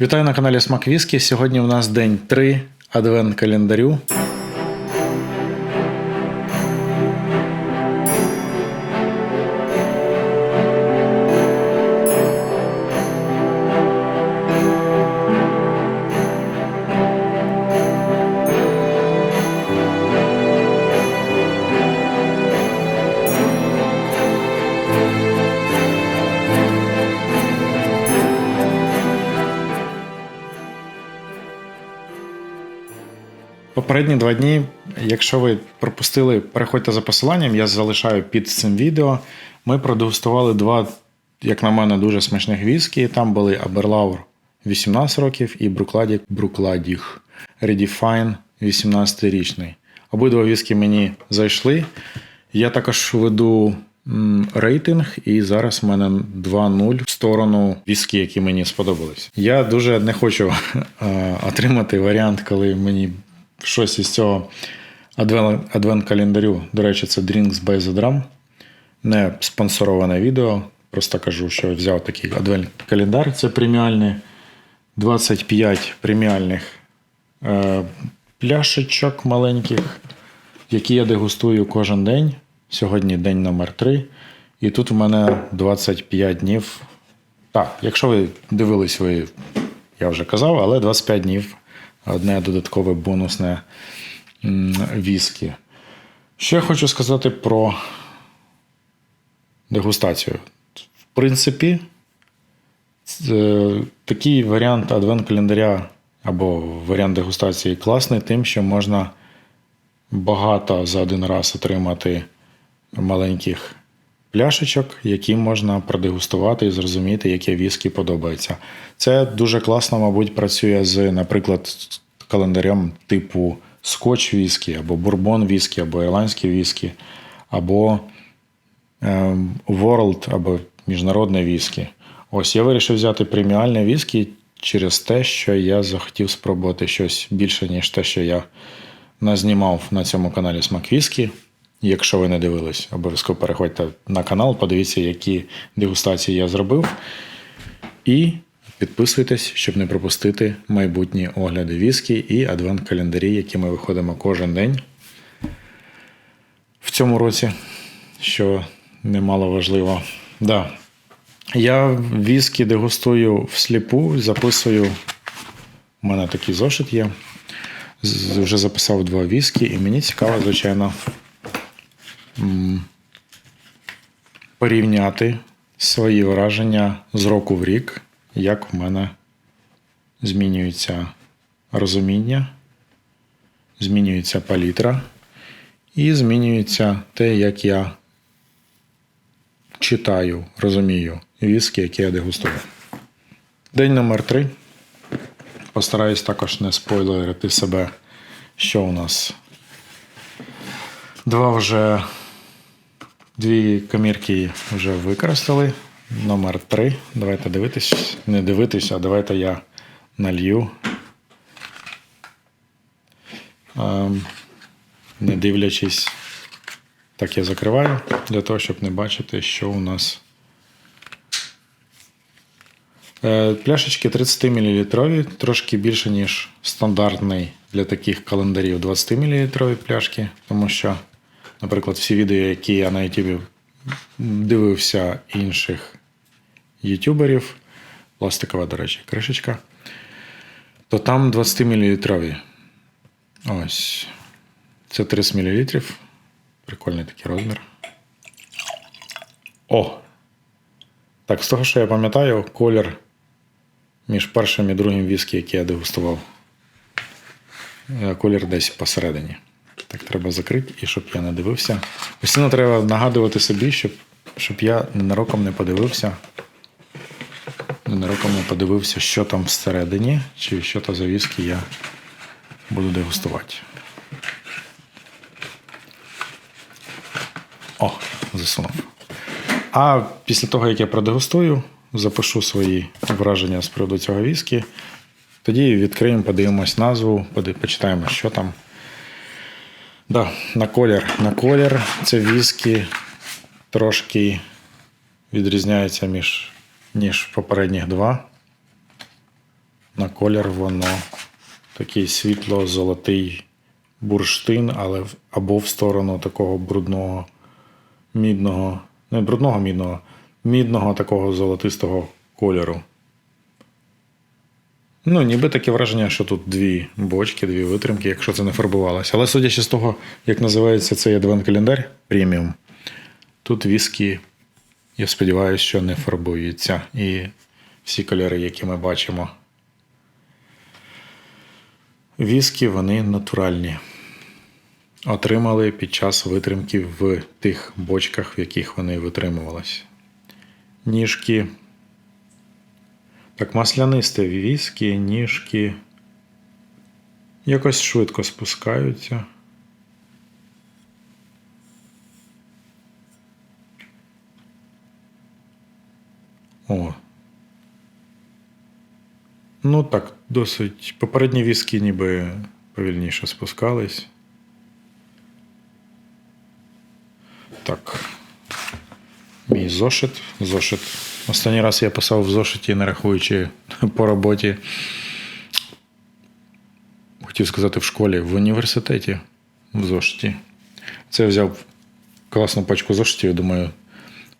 Вітаю на каналі Смак Віскі. Сьогодні у нас день 3 адвент календарю. Попередні два дні, якщо ви пропустили, переходьте за посиланням, я залишаю під цим відео. Ми продегустували два, як на мене, дуже смачних віскі. Там були Аберлаур 18 років і Брукладік Брукладіх Redefine 18-річний. Обидва віскі мені зайшли. Я також веду рейтинг, і зараз в мене 2-0 в сторону віскі, які мені сподобались. Я дуже не хочу е, отримати варіант, коли мені щось із цього адвен- адвент-календарю. До речі, це Drinks by the Drum. Не спонсороване відео. Просто кажу, що взяв такий адвент-календар. Це преміальний. 25 преміальних е, пляшечок маленьких, які я дегустую кожен день. Сьогодні день номер 3. І тут в мене 25 днів. Так, якщо ви дивились, ви, я вже казав, але 25 днів одне додаткове бонусне віскі. Я хочу сказати про дегустацію. В принципі, е, такий варіант адвент-календаря або варіант дегустації класний тим, що можна багато за один раз отримати маленьких пляшечок, які можна продегустувати і зрозуміти, яке віскі подобається. Це дуже класно, мабуть, працює з, наприклад, календарем типу скотч віскі, або бурбон віскі, або ірландський віскі, або ем, World або міжнародне віскі. Ось я вирішив взяти преміальне віскі через те, що я захотів спробувати щось більше, ніж те, що я назнімав на цьому каналі Смак Віскі. Якщо ви не дивились, обов'язково переходьте на канал, подивіться, які дегустації я зробив. І підписуйтесь, щоб не пропустити майбутні огляди віскі і адвент-календарі, які ми виходимо кожен день в цьому році, що немало важливо. Да. Я віскі дегустую всліпу, записую. У мене такий зошит є. Вже записав два віскі, і мені цікаво, звичайно, порівняти свої враження з року в рік, як в мене змінюється розуміння, змінюється палітра і змінюється те, як я читаю, розумію віскі, які я дегустую. День номер три. Постараюсь також не спойлерити себе, що у нас. Два вже дві комірки вже використали. Номер три. Давайте дивитись. Не дивитись, а давайте я налью. Ем, не дивлячись, так я закриваю, для того, щоб не бачити, що у нас. Е, Пляшечки 30 мл, трошки більше, ніж стандартний для таких календарів 20 мл пляшки, тому що, наприклад, всі відео, які я на YouTube дивився інших ютуберів, пластикова, до речі, кришечка, то там 20 мл. Ось. Це 30 мл. Прикольний такий розмір. О! Так, з того, що я пам'ятаю, колір між першим і другим віскі, який я дегустував. е, Колір десь посередині. Так треба закрити, і щоб я не дивився. Постійно треба нагадувати собі, щоб, щоб я ненароком не подивився. Ненароком не подивився, що там всередині, чи що то за віскі я буду дегустувати. О, засунув. А після того, як я продегустую, запишу свої враження з приводу цього віскі. Тоді відкриємо, подивимось назву, почитаємо, що там. Да, на колір. На колір це віскі трошки відрізняється між, ніж попередніх два. На колір воно такий світло-золотий бурштин, але або в сторону такого брудного мідного, не брудного мідного, мідного такого золотистого кольору. Ну, ніби таке враження, що тут дві бочки, дві витримки, якщо це не фарбувалося. Але судячи з того, як називається цей адвент-календар преміум, тут віскі, я сподіваюся, що не фарбуються. І всі кольори, які ми бачимо. Віскі, вони натуральні. Отримали під час витримки в тих бочках, в яких вони витримувалися. Ніжки. Так, маслянисте віскі, ніжки. Якось швидко спускаються. О. Ну так, досить. Попередні віскі ніби повільніше спускались. Так. Мій зошит. Зошит. Останній раз я писав в зошиті, не рахуючи по роботі. Хотів сказати в школі, в університеті, в зошиті. Це я взяв класну пачку зошитів. Думаю,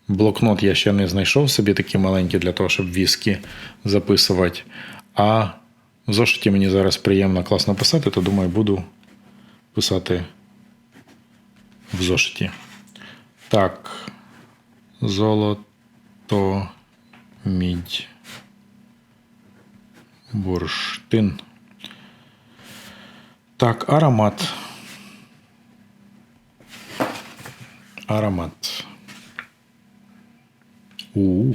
блокнот я ще не знайшов собі такі маленькі для того, щоб віскі записувати. А в зошиті мені зараз приємно класно писати, то думаю, буду писати в зошиті. Так. Золото, мідь, бурштин. Так, аромат. Аромат. У.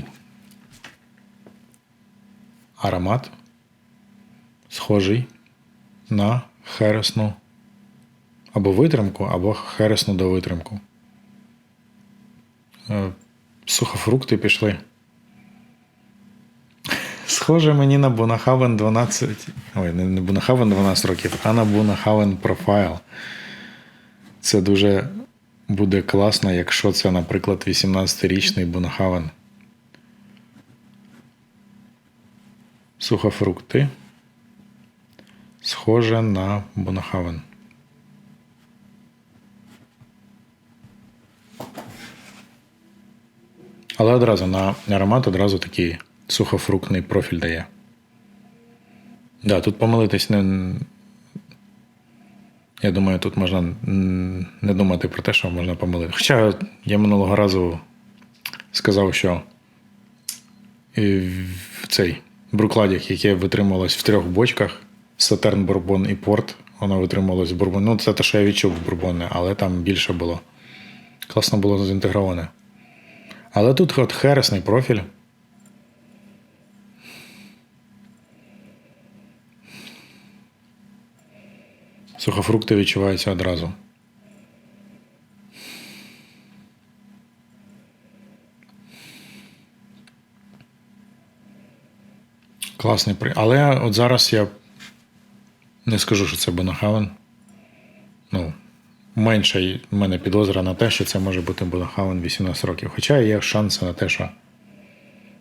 Аромат. Схожий на хересну або витримку, або хересну до витримку. Сухофрукти пішли. Схоже мені на Бунахавен 12. Ой, не Бунахавен 12 років, а на Бунахавен Profile. Це дуже буде класно, якщо це, наприклад, 18-річний Бунахавен. Сухофрукти. Схоже на Бунахавен. Але одразу на аромат одразу такий сухофруктний профіль дає. Да, тут помилитись не. Я думаю, тут можна не думати про те, що можна помилити. Хоча я минулого разу сказав, що в цей брукладік, яке витримувалось в трьох бочках: Сатерн, Бурбон і Порт, воно витримувалось в Бурбон. Ну, це те, що я відчув в Бурбоні, але там більше було. Класно було зінтегроване. Але тут от хересний профіль. Сухофрукти відчуваються одразу. Класний при. Але от зараз я не скажу, що це Бонахавен. Ну, менше в мене підозра на те, що це може бути Бонахавен 18 років. Хоча є шанси на те, що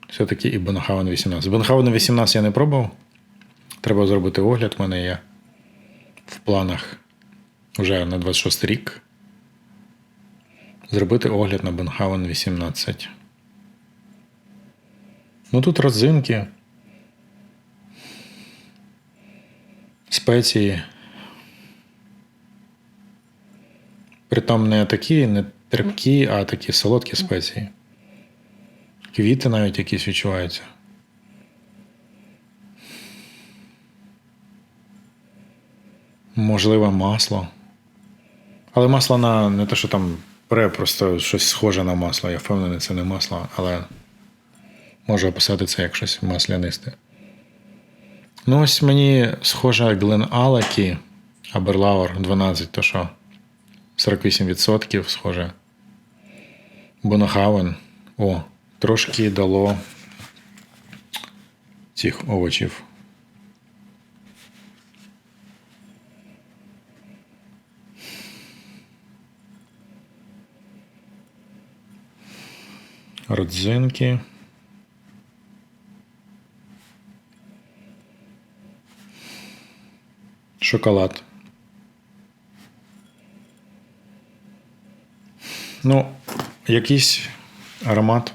все-таки і Бонахавен 18. Бонахавен 18 я не пробував. Треба зробити огляд. У мене є в планах вже на 26 рік. Зробити огляд на Бонхавен 18. Ну тут родзинки. Спеції. Притом не такі, не терпкі, а такі солодкі спеції. Квіти навіть якісь відчуваються. Можливо, масло. Але масло на не те, що там пре, просто щось схоже на масло. Я впевнений, це не масло, але можу описати це як щось маслянисте. Ну, ось мені схоже Глен Алекі Аберлауер 12, то що 48% схоже. Бонахавен. О, трошки дало цих овочів. родзинки. Шоколад. Ну, якийсь аромат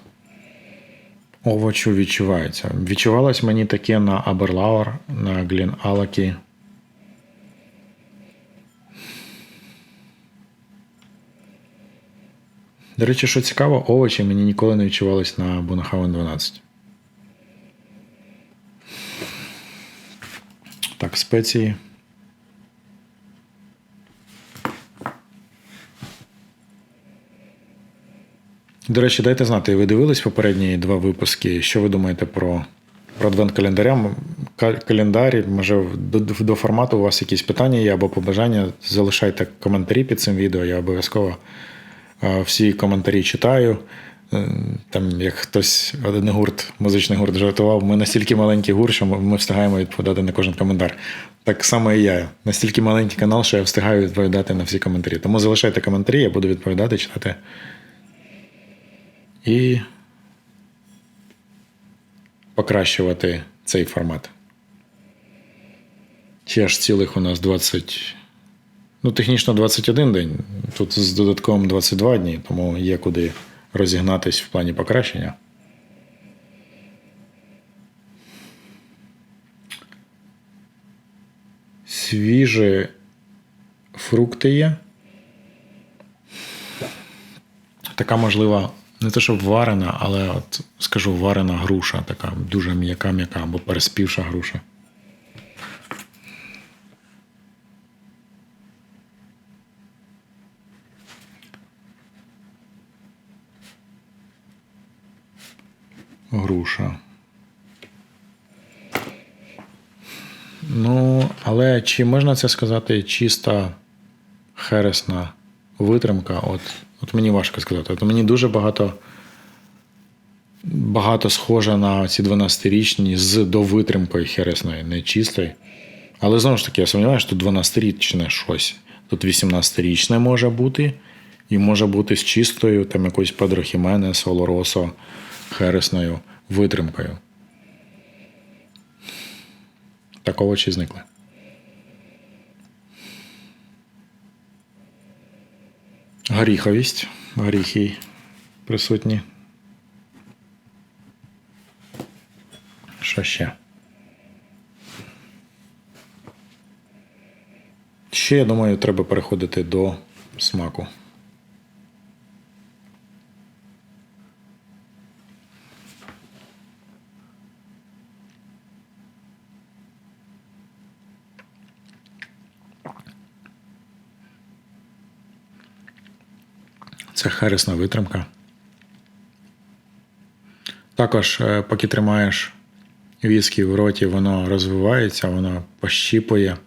овочу відчувається. Відчувалось мені таке на Аберлауер, на Глін Алакі. До речі, що цікаво, овочі мені ніколи не відчувались на Бунахаuen 12. Так, спеції. До речі, дайте знати, ви дивились попередні два випуски. Що ви думаєте про, про адвент календаря? Календарі, може, до, до формату у вас якісь питання є або побажання. Залишайте коментарі під цим відео. Я обов'язково всі коментарі читаю. Е, Там, як хтось, один гурт, музичний гурт жартував, ми настільки маленький гурт, що ми встигаємо відповідати на кожен коментар. Так само і я. Настільки маленький канал, що я встигаю відповідати на всі коментарі. Тому залишайте коментарі, я буду відповідати, читати. І покращувати цей формат. Ще ж цілих у нас 20. Ну, технічно 21 день. Тут з додатковим 22 дні, тому є куди розігнатись в плані покращення. Свіжі фрукти є. Така, можливо, не те, щоб варена, але от скажу, варена груша, така дуже м'яка-м'яка або переспівша груша. Груша. Ну, але чи можна це сказати чиста хересна витримка? От, от мені важко сказати. От мені дуже багато, багато схоже на ці 12-річні з довитримкою хересної, не чистої. Але знову ж таки, я сумніваюся, що тут 12-річне щось. Тут 18-річне може бути, і може бути з чистою, там якоюсь Педро Хіменес, Олоросо, хересною витримкою. Так овочі зникли. Горіховість. Горіхи присутні. Що ще? Ще, я думаю, треба переходити до смаку. Це хересна витримка. Також, е, поки тримаєш віскі в роті, воно розвивається, воно пощіпує.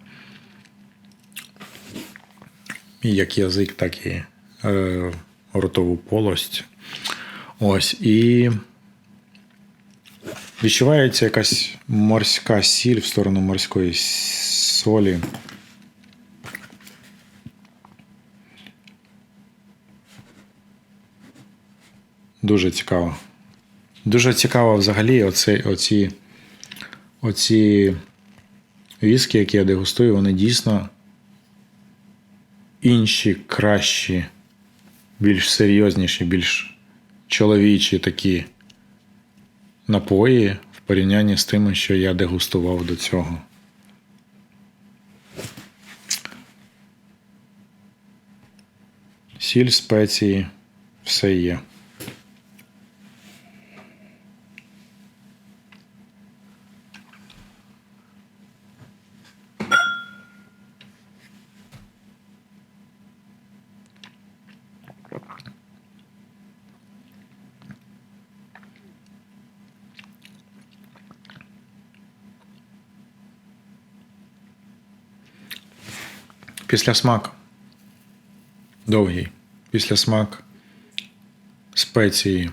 Як язик, так і е, ротову полость. Ось. І відчувається якась морська сіль в сторону морської солі. Дуже цікаво. Дуже цікаво взагалі оці, оці, оці віскі, які я дегустую, вони дійсно інші, кращі, більш серйозніші, більш чоловічі такі напої в порівнянні з тими, що я дегустував до цього. Сіль, спеції, все є. Після смак довгий. Після смак спеції.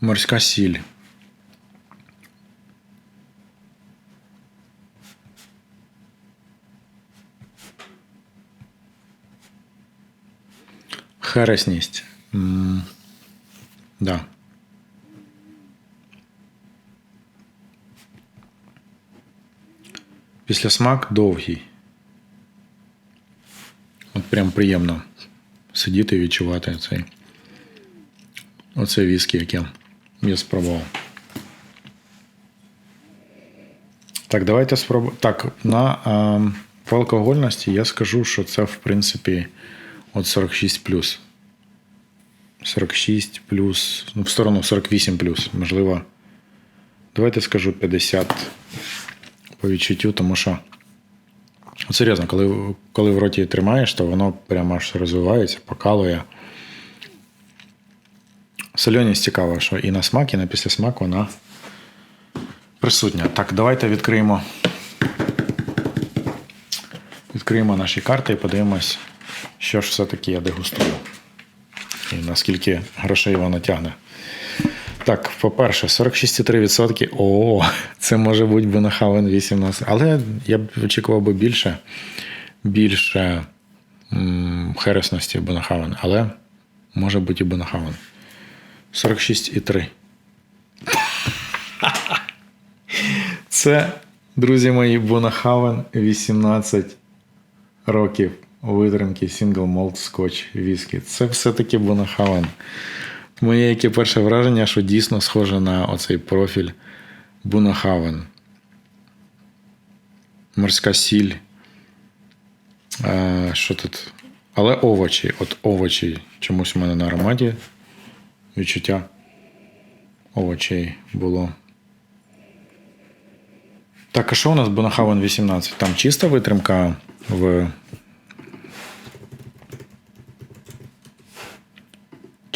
Морська сіль. Хересність. М, Да. Після смак довгий. От прям приємно сидіти і відчувати цей. Оце віскі, яке я спробував. Так, давайте спробуємо. Так, на а, по алкогольності я скажу, що це, в принципі, от 46 плюс. 46 плюс, ну, в сторону 48 плюс, можливо. Давайте скажу 50 по відчуттю, тому що. Серйозно, коли, коли в роті тримаєш, то воно прямо аж розвивається, покалує. Сольоність цікава, що і на смак, і на післясмак вона присутня. Так, давайте відкриємо. Відкриємо наші карти і подивимось, що ж все-таки я дегустую. І наскільки грошей воно тягне. Так, по-перше, 46,3%. О, це може бути Бонахавен 18. Але я б очікував би більше, більше м, хересності Бонахавен. Але може бути і Бонахавен. 46,3. Це, друзі мої, Бонахавен 18 років витримки Single Malt Scotch Whisky. Це все-таки Бонахавен. Моє яке перше враження, що дійсно схоже на оцей профіль Бунахавен. Морська сіль. Е, що тут? Але овочі. От овочі чомусь у мене на ароматі. Відчуття овочей було. Так, а що у нас Бонахавен 18? Там чиста витримка в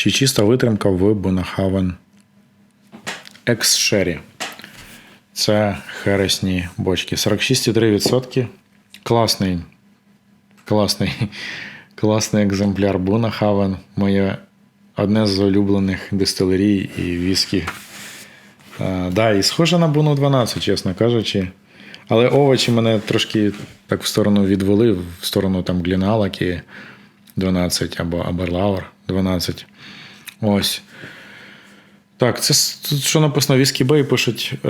Чи чиста витримка в Бонахавен Екс-Шері. Це хересні бочки. 46,3%. Класний, класний, класний екземпляр Бонахавен. Моє одне з улюблених дистилерій і віскі. А, да, і схоже на Бону 12, чесно кажучи. Але овочі мене трошки так в сторону відвели, в сторону там Гліналаки 12 або Аберлауер 12. Ось. Так, це що написано Bay пишуть е,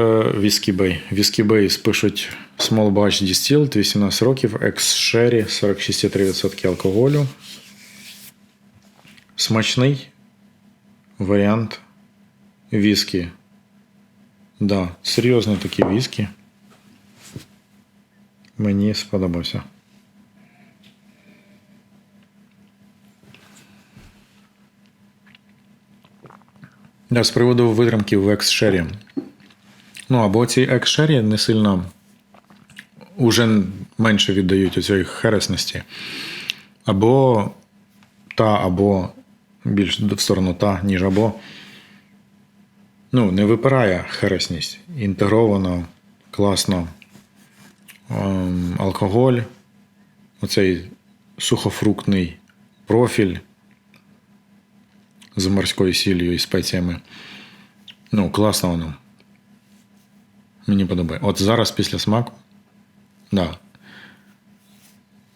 Bay. Whisky пишуть Small Batch Distilled, 18 років, Ex-Sherry, 46,3% алкоголю. Смачний варіант віскі. Да, серйозний такий віскі. Мені сподобався. З приводу витримки в екс-шері. Ну, або ці екс-шері не сильно уже менше віддають у цієї хересності. Або та, або більш в сторону та, ніж або. Ну, не випирає хересність. Інтегровано, класно. Ем, алкоголь, оцей сухофруктний профіль з морською сіллю і спеціями. Ну, класно воно. Мені подобається. От зараз після смаку. Да.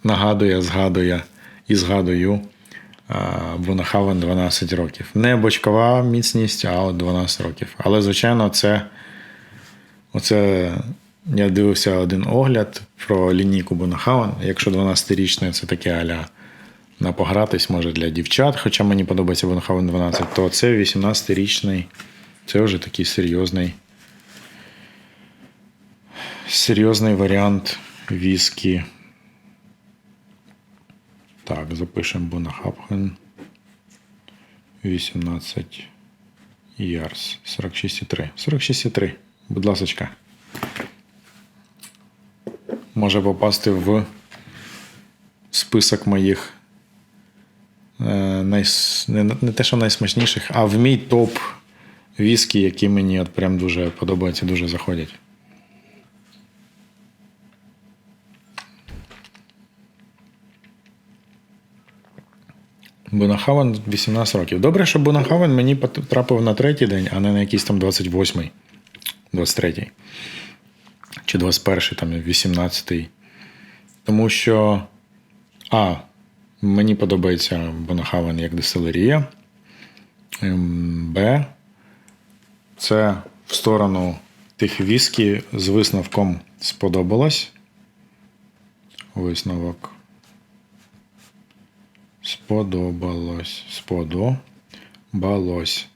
Нагадує, згадує і згадую Бунахавен 12 років. Не бочкова міцність, а от 12 років. Але, звичайно, це. Оце я дивився один огляд про лінійку Бунахавен. Якщо 12-річне, це таке аля на погратись, може для дівчат, хоча мені подобається Бунхаун 12, то це 18-річний, це вже такий серйозний серйозний варіант віскі. Так, запишемо Бунахапхен 18 Ярс 46,3. 46,3. Будь ласочка. Може попасти в список моїх найс... не, не те, що найсмачніших, а в мій топ віскі, які мені от прям дуже подобаються, дуже заходять. Бунахавен 18 років. Добре, що Бунахавен мені потрапив на третій день, а не на якийсь там 28-й, 23-й. Чи 21-й, там 18-й. Тому що. А, Мені подобається Бонахавен як дистилерія. Ем, Б. Це в сторону тих віскі з висновком сподобалось. висновок. Сподобалось. Сподобалось.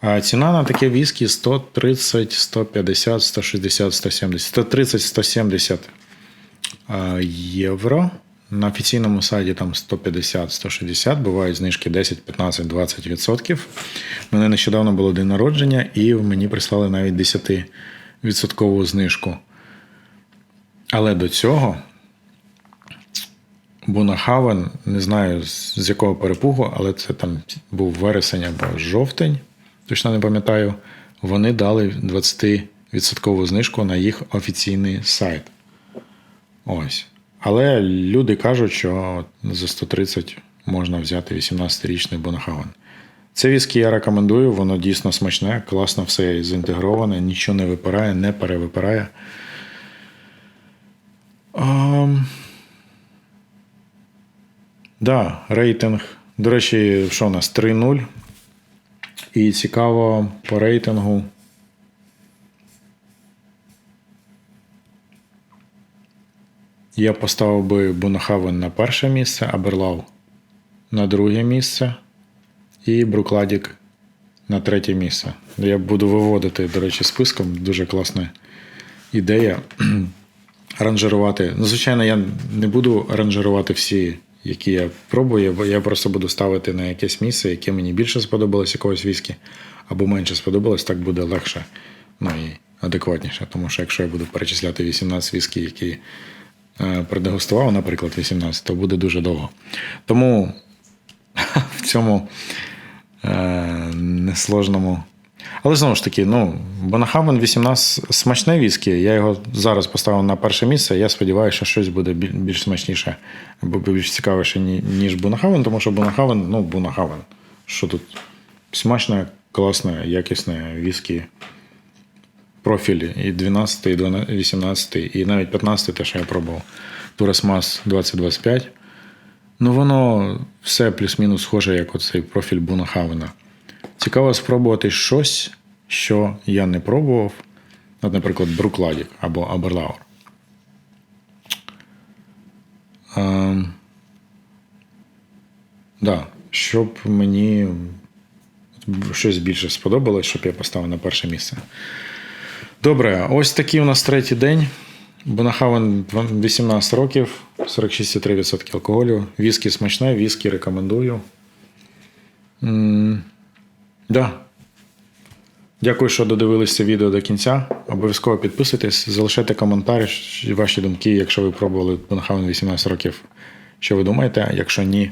А ціна на таке віскі 130, 150, 160, 170. 130, 170 євро. На офіційному сайті там 150-160, бувають знижки 10, 15, 20 відсотків. У мене нещодавно було день народження, і мені прислали навіть 10 відсоткову знижку. Але до цього Бунахавен, не знаю з якого перепугу, але це там був вересень або жовтень, точно не пам'ятаю. Вони дали 20% знижку на їх офіційний сайт. Ось. Але люди кажуть, що за 130 можна взяти 18-річний Бонахавен. Це віскі я рекомендую, воно дійсно смачне, класно все зінтегроване, нічого не випирає, не перевипирає. Um, да, рейтинг. До речі, що у нас? 3-0. І цікаво по рейтингу. Я поставив би Бунахавен на перше місце, а Берлау на друге місце і Брукладік на третє місце. Я буду виводити, до речі, списком. Дуже класна ідея. Ранжирувати. Ну, звичайно, я не буду ранжирувати всі, які я пробую. Я просто буду ставити на якесь місце, яке мені більше сподобалось якогось віскі, або менше сподобалось, так буде легше ну, і адекватніше. Тому що якщо я буду перечисляти 18 віскі, які продегустував, наприклад, 18, то буде дуже довго. Тому в цьому е, несложному. Але знову ж таки, ну, Бонахавен 18 смачне віскі. Я його зараз поставив на перше місце. Я сподіваюся, що щось буде більш смачніше більш цікавіше, ніж Бонахавен, тому що Бонахавен, ну, Бонахавен. Що тут? Смачне, класне, якісне віскі. Профілі і 12, і 12, 18, і навіть 15, те, що я пробував. Турасмас 2025. Ну, воно все плюс-мінус схоже, як оцей профіль Бунахавена. Цікаво спробувати щось, що я не пробував. От, наприклад, Брукладік або Аберлаур. Ем, да, щоб мені щось більше сподобалось, щоб я поставив на перше місце. Добре, ось такий у нас третій день. Бонахавен 18 років, 46,3% алкоголю. Віскі смачне, віскі рекомендую. М, Да. Дякую, що додивились це відео до кінця. Обов'язково підписуйтесь, залишайте коментар, щ- ваші думки, якщо ви пробували Бонахавен 18 років. Що ви думаєте? Якщо ні,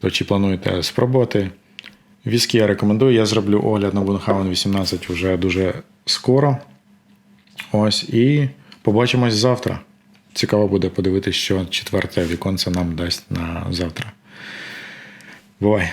то чи плануєте спробувати? Віскі я рекомендую. Я зроблю огляд на Бонахавен 18 вже дуже скоро. Ось і побачимось завтра. Цікаво буде подивитися, що четверте віконце нам дасть на завтра. Бувай!